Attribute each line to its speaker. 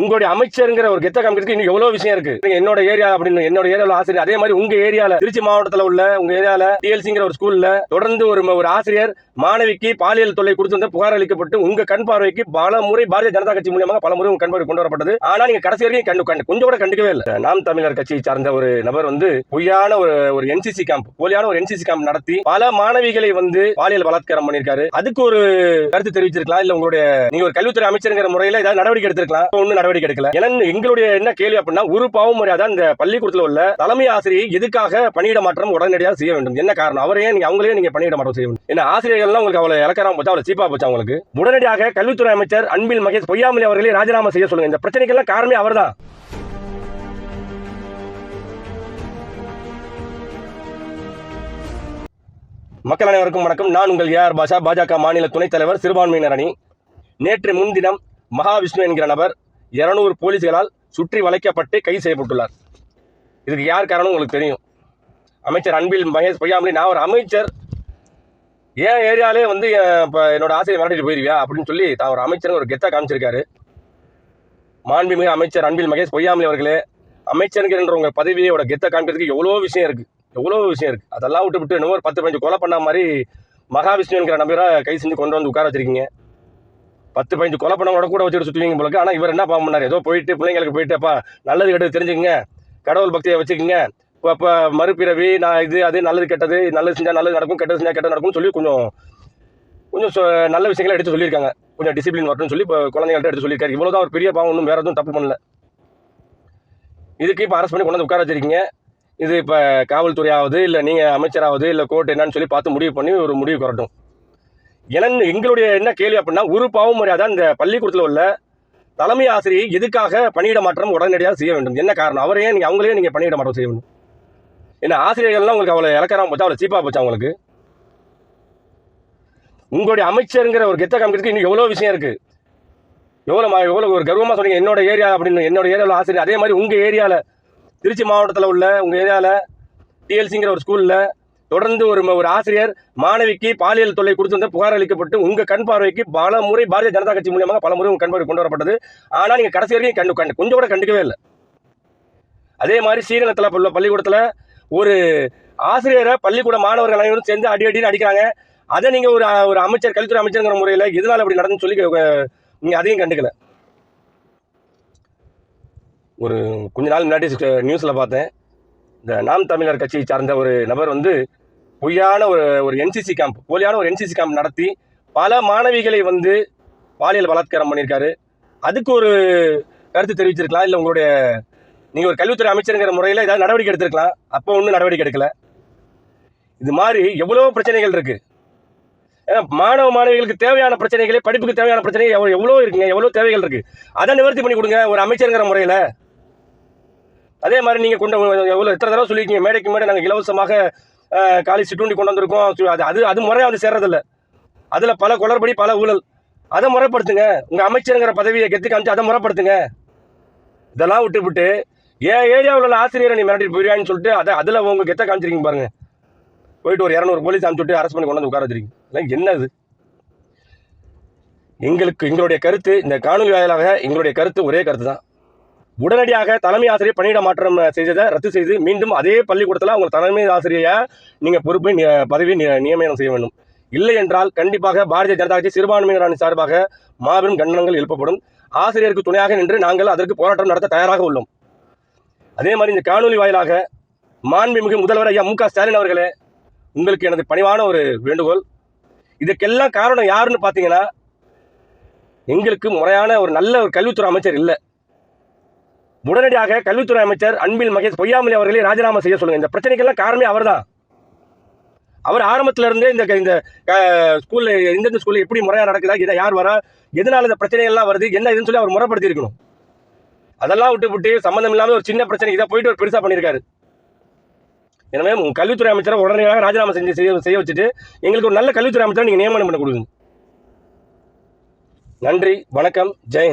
Speaker 1: உங்களுடைய அமைச்சருங்கிற ஒரு கெத்த காமிக்கிறதுக்கு இன்னும் எவ்வளவு விஷயம் இருக்கு? நீங்க என்னோட ஏரியா அப்படின்னு என்னோட ஏரியாவில் ஆசிரியர் அதே மாதிரி உங்க ஏரியால திருச்சி மாவட்டத்தில் உள்ள உங்க ஏரியால டிஎல்சிங்கிற ஒரு ஸ்கூல்ல தொடர்ந்து ஒரு ஒரு ஆசிரியர் மாணவிக்கு பாலியல் தொல்லை கொடுத்து புகார் அளிக்கப்பட்டு உங்க கண் பார்வைக்கு பல முறை பாரதிய ஜனதா கட்சி மூலியமாக பல முறை உங்க கண் பார்வை கொண்டு வரப்பட்டது. ஆனா நீங்க கடைசி வரைக்கும் கண்டு கண்டு கொஞ்சம் கூட கண்டுக்கவே இல்லை. நாம் தமிழர் கட்சியை சார்ந்த ஒரு நபர் வந்து பொய்யான ஒரு ஒரு என்சிசி கேம்ப் போலியான ஒரு என்சிசி கேம்ப் நடத்தி பல மாணவிகளை வந்து பாலியல் பலாத்காரம் பண்ணியிருக்காரு. அதுக்கு ஒரு கருத்து தெரிவிச்சிருக்கலாம். இல்ல உங்களுடைய நீங்க ஒரு கல்வித்துறை அமைச்சருங்கிற முறையில ஏதாவது நடவடிக்கை எடுத்திருக்கலாம். ஒன்னும் நடவடிக்கை எடுக்கல. ஏன்னா எங்களுடைய என்ன கேள்வி அப்படின்னா ஒரு பாவம் மரியாதை இந்த பள்ளிக்கூடத்தில் உள்ள தலைமை ஆசிரியை எதுக்காக பணியிட மாற்றம் உடனடியாக செய்ய வேண்டும்? என்ன காரணம்? அவரே நீங்க அவங்களே நீங்க பணியிட மாற்றம் செய்ய வேண்டும். என்ன ஆசிரியர்கள்லாம் உங்களுக்கு அவ்வளவு இலக்காரம் போச்சா? அவ்வளவு சீப்பா போச்சு அவங்களுக்கு உடனடியாக கல்வித்துறை அமைச்சர் அன்பில் மகேஷ் பொய்யாமலி அவர்களே ராஜினாமா செய்ய சொல்லுங்க. இந்த பிரச்சனைக்கெல்லாம் காரணமே அவர்தான். மக்கள் அனைவருக்கும் வணக்கம். நான் உங்கள் ஏஆர் பாஷா பாஜக மாநில துணைத் தலைவர் சிறுபான்மையினர் அணி. நேற்று முன்தினம் மகாவிஷ்ணு என்கிற நபர் இருநூறு போலீஸ்களால் சுற்றி வளைக்கப்பட்டு கைது செய்யப்பட்டுள்ளார். இதுக்கு யார் காரணம் உங்களுக்கு தெரியும். அமைச்சர் அன்பில் மகேஷ் பொய்யாமலி நான் ஒரு அமைச்சர். ஏன் ஏரியாலே வந்து இப்போ என்னோட ஆசிரியர் மிரட்டிட்டு போயிருவியா அப்படின்னு சொல்லி தான் ஒரு அமைச்சர் ஒரு கெத்தா காமிச்சிருக்காரு. மாண்புமிகு அமைச்சர் அன்பில் மகேஷ் பொய்யாமலி அவர்களே அமைச்சருங்கிற உங்கள் பதவியோட கெத்தை காமிக்கிறதுக்கு எவ்வளோ விஷயம் இருக்குது எவ்வளோ விஷயம் இருக்குது அதெல்லாம் விட்டு விட்டு இன்னொரு ஒரு பத்து பதினஞ்சு கொலை பண்ண மாதிரி மகாவிஷ்ணுங்கிற நம்பரை கை செஞ்சு கொண்டு வந்து உட்கார வச்சிருக்கீங்க. பத்து பதினஞ்சு கொலை பண்ணவங்களோட கூட வச்சுட்டு சுற்றுவீங்க போலக்கு ஆனால் இவர் என்ன பாவம் பண்ணார்? ஏதோ போயிட்டு பிள்ளைங்களுக்கு போயிட்டுப்பா நல்லது கெட்டது தெரிஞ்சுக்கங்க. கடவுள் பக்தியை வச்சுக்கோங்க. இப்போ இப்போ மறுபிறவி நான் இது அது நல்லது கெட்டது நல்லது செஞ்சால் நல்லது நடக்கும் கெட்டது செஞ்சால் கெட்டது நடக்கும்னு சொல்லி கொஞ்சம் கொஞ்சம் சொ- நல்ல விஷயங்களை எடுத்து சொல்லியிருக்காங்க. கொஞ்சம் டிசிப்ளின் வரணும்னு சொல்லி இப்போ குழந்தைங்கள்ட்ட எடுத்து சொல்லியிருக்காரு. இவ்வளோ தான் ஒரு பெரிய பாவம் ஒன்றும் வேறு எதுவும் தப்பு பண்ணல. இதுக்கு இப்போ அரசு பண்ணி கொண்டாந்து உட்கார வச்சிருக்கீங்க. இது இப்போ காவல்துறையாவது இல்லை நீங்கள் அமைச்சராவது இல்லை கோர்ட் என்னன்னு சொல்லி பார்த்து முடிவு பண்ணி ஒரு முடிவு வரட்டும் எனக்கு எங்களுடைய என்ன கேள்வி அப்படின்னா ஒரு பாவம் மரியாதை இந்த பள்ளிக்கூடத்தில் உள்ள தலைமை ஆசிரியை எதுக்காக பணியிட மாற்றம் உடனடியாக செய்ய வேண்டும்? என்ன காரணம்? அவரையே நீங்கள் அவங்களே நீங்கள் பணியிட மாற்றம் செய்ய வேண்டும். என்ன ஆசிரியர்கள்லாம் உங்களுக்கு அவ்வளோ இலக்காரம் போச்சா? அவ்வளோ சீப்பாக போச்சா உங்களுக்கு? உங்களுடைய அமைச்சருங்கிற ஒரு கெத்த காமிக்கிறதுக்கு இன்னும் எவ்வளோ விஷயம் இருக்குது எவ்வளோ எவ்வளோ ஒரு கர்வமாக சொன்னீங்க என்னோட ஏரியா அப்படின்னு என்னோட ஏரியாவில் ஆசிரியர். அதே மாதிரி உங்கள் ஏரியாவில் திருச்சி மாவட்டத்தில் உள்ள உங்கள் ஏரியாவில் டிஎல்சிங்கிற ஒரு ஸ்கூலில் தொடர்ந்து ஒரு ஒரு ஆசிரியர் மாணவிக்கு பாலியல் தொல்லை கொடுத்து புகார் அளிக்கப்பட்டு உங்கள் கண் பார்வைக்கு பல முறை பாரதிய ஜனதா கட்சி மூலியமாக பல முறை உங்கள் கண் பார்வை கொண்டு வரப்பட்டது. ஆனால் நீங்கள் கடைசி வரைக்கும் கண்டு கண்டு கொஞ்சம் கூட கண்டுக்கவே இல்லை. அதே மாதிரி ஸ்ரீரங்கத்தில் உள்ள பள்ளிக்கூடத்தில் ஒரு ஆசிரியரை பள்ளிக்கூட மாணவர்கள் அனைவரும் சேர்ந்து அடி அடின்னு அடிக்கிறாங்க. அதை நீங்கள் ஒரு ஒரு அமைச்சர் கல்வித்துறை அமைச்சருங்கிற முறையில் இதனால் அப்படி நடந்துன்னு சொல்லி நீங்கள் அதையும் கண்டுக்கல. ஒரு கொஞ்ச நாள் முன்னாடி நியூஸில் பார்த்தேன். இந்த நாம் தமிழர் கட்சியை சார்ந்த ஒரு நபர் வந்து பொய்யான ஒரு ஒரு என்சிசி கேம்ப் போலியான ஒரு என்சிசி கேம்ப் நடத்தி பல மாணவிகளை வந்து பாலியல் பலாத்காரம் பண்ணியிருக்காரு. அதுக்கு ஒரு கருத்து தெரிவிச்சிருக்கலாம் இல்லை உங்களுடைய நீங்கள் ஒரு கல்வித்துறை அமைச்சருங்கிற முறையில் ஏதாவது நடவடிக்கை எடுத்திருக்கலாம். அப்போ ஒன்றும் நடவடிக்கை எடுக்கல. இது மாதிரி எவ்வளோ பிரச்சனைகள் இருக்குது ஏன்னா மாணவ மாணவிகளுக்கு தேவையான பிரச்சனைகளே படிப்புக்கு தேவையான பிரச்சனைகள் எவ்வளோ எவ்வளோ இருக்குங்க எவ்வளோ தேவைகள் இருக்குது அதை நிவர்த்தி பண்ணி கொடுங்க ஒரு அமைச்சருங்கிற முறையில். அதே மாதிரி நீங்கள் கொண்டு எவ்வளோ எத்தனை தடவை சொல்லியிருக்கீங்க மேடைக்கு மேடை நாங்கள் இலவசமாக காலி சிற்றுண்டி கொண்டு வந்திருக்கோம். சு- அது அது அது முறையாக வந்து சேர்றதில்ல. அதில் பல குளறுபடி பல ஊழல். அதை முறைப்படுத்துங்க. உங்கள் அமைச்சருங்கிற பதவியை கெத்து காமிச்சு அதை முறைப்படுத்துங்க. இதெல்லாம் விட்டு விட்டு என் ஏரியாவில் உள்ள ஆசிரியரை நீ மிரட்டிட்டு போயிருவான்னு சொல்லிட்டு அதை அதில் உங்கள் கெத்த காமிச்சிருக்கீங்க பாருங்கள் போயிட்டு ஒரு இரநூறு போலீஸ் அனுப்பிச்சுட்டு அரெஸ்ட் பண்ணி கொண்டு வந்து உட்கார வச்சிருக்கீங்க. இதெல்லாம் என்னது எங்களுக்கு எங்களுடைய கருத்து இந்த காணொலி வாயிலாக எங்களுடைய கருத்து ஒரே கருத்து தான் உடனடியாக தலைமை ஆசிரியர் பணியிட மாற்றம் செய்ததை ரத்து செய்து மீண்டும் அதே பள்ளிக்கூடத்தில் அவங்க தலைமை ஆசிரியரை நீங்கள் பொறுப்பை பதவி நியமனம் செய்ய வேண்டும். இல்லை என்றால் கண்டிப்பாக பாரதிய ஜனதா கட்சி சிறுபான்மையினர் சார்பாக மாபெரும் கண்டனங்கள் எழுப்பப்படும். ஆசிரியருக்கு துணையாக நின்று நாங்கள் அதற்கு போராட்டம் நடத்த தயாராக உள்ளோம். அதே மாதிரி இந்த காணொலி வாயிலாக மாண்புமிகு முதல்வர் ஐயா மு க ஸ்டாலின் அவர்களே உங்களுக்கு எனது பணிவான ஒரு வேண்டுகோள். இதுக்கெல்லாம் காரணம் யாருன்னு பார்த்தீங்கன்னா எங்களுக்கு முறையான ஒரு நல்ல ஒரு கல்வித்துறை அமைச்சர் இல்லை. உடனடியாக கல்வித்துறை அமைச்சர் அன்பில் மகேஷ் பொய்யாமொழி அவர்களே ராஜினாமா செய்ய சொல்லுங்க. இந்த பிரச்சனைக்கெல்லாம் காரணமே அவர்தான். அவர் ஆரம்பத்துல இருந்தே இந்த இந்த ஸ்கூலில் எந்தெந்த ஸ்கூலில் எப்படி முறையாக நடக்குதா இதை யார் வரா எதனால் இந்த பிரச்சனைகள்லாம் வருது என்ன இதுன்னு சொல்லி அவர் முறைப்படுத்தி இருக்கணும் அதெல்லாம் விட்டு விட்டு சம்மந்தம் இல்லாமல் ஒரு சின்ன பிரச்சனை இதை போயிட்டு ஒரு பெருசாக பண்ணியிருக்காரு. எனவே உங்கள் கல்வித்துறை அமைச்சரை உடனடியாக ராஜினாமா செஞ்சு செய்ய செய்ய வச்சுட்டு எங்களுக்கு ஒரு நல்ல கல்வித்துறை அமைச்சரை நீங்கள் நியமனம் பண்ண கொடுங்க. நன்றி வணக்கம் ஜெயந்த்.